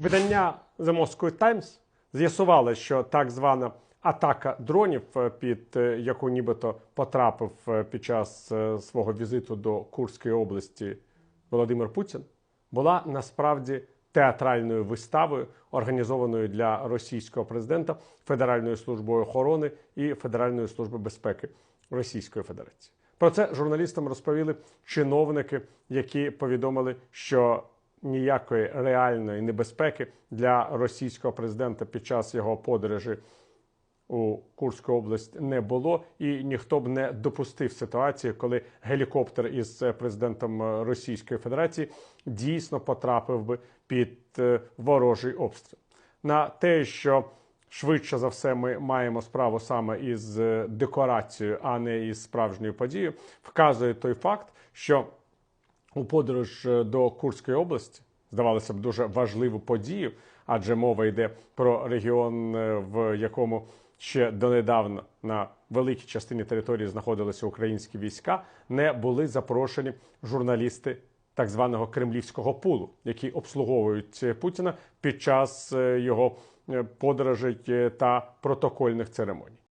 Видання The Moscow Times з'ясувало, що так звана атака дронів, е, під е, яку нібито потрапив е, під час свого візиту до Курської області Володимир Путін, була насправді театральною виставою, організованою для російського президента Федеральною службою охорони і Федеральної служби безпеки Російської Федерації. Про це журналістам розповіли чиновники, які повідомили, що ніякої реальної небезпеки для російського президента під час його подорожі у Курську область не було, і ніхто б не допустив ситуації, коли гелікоптер із е, президентом е, Російської Федерації дійсно потрапив би під е, ворожий обстріл. На те, що швидше за все ми маємо справу саме із декорацією, а не із справжньою подією, вказує той факт, що у подорож е, до Курської області, здавалося б, дуже важливу подію, адже мова йде про регіон, е, в якому ще донедавна на великій частині території знаходилися українські війська, не були запрошені журналісти так званого кремлівського пулу, які обслуговують е, Путіна під час його подорожей та протокольних церемоній.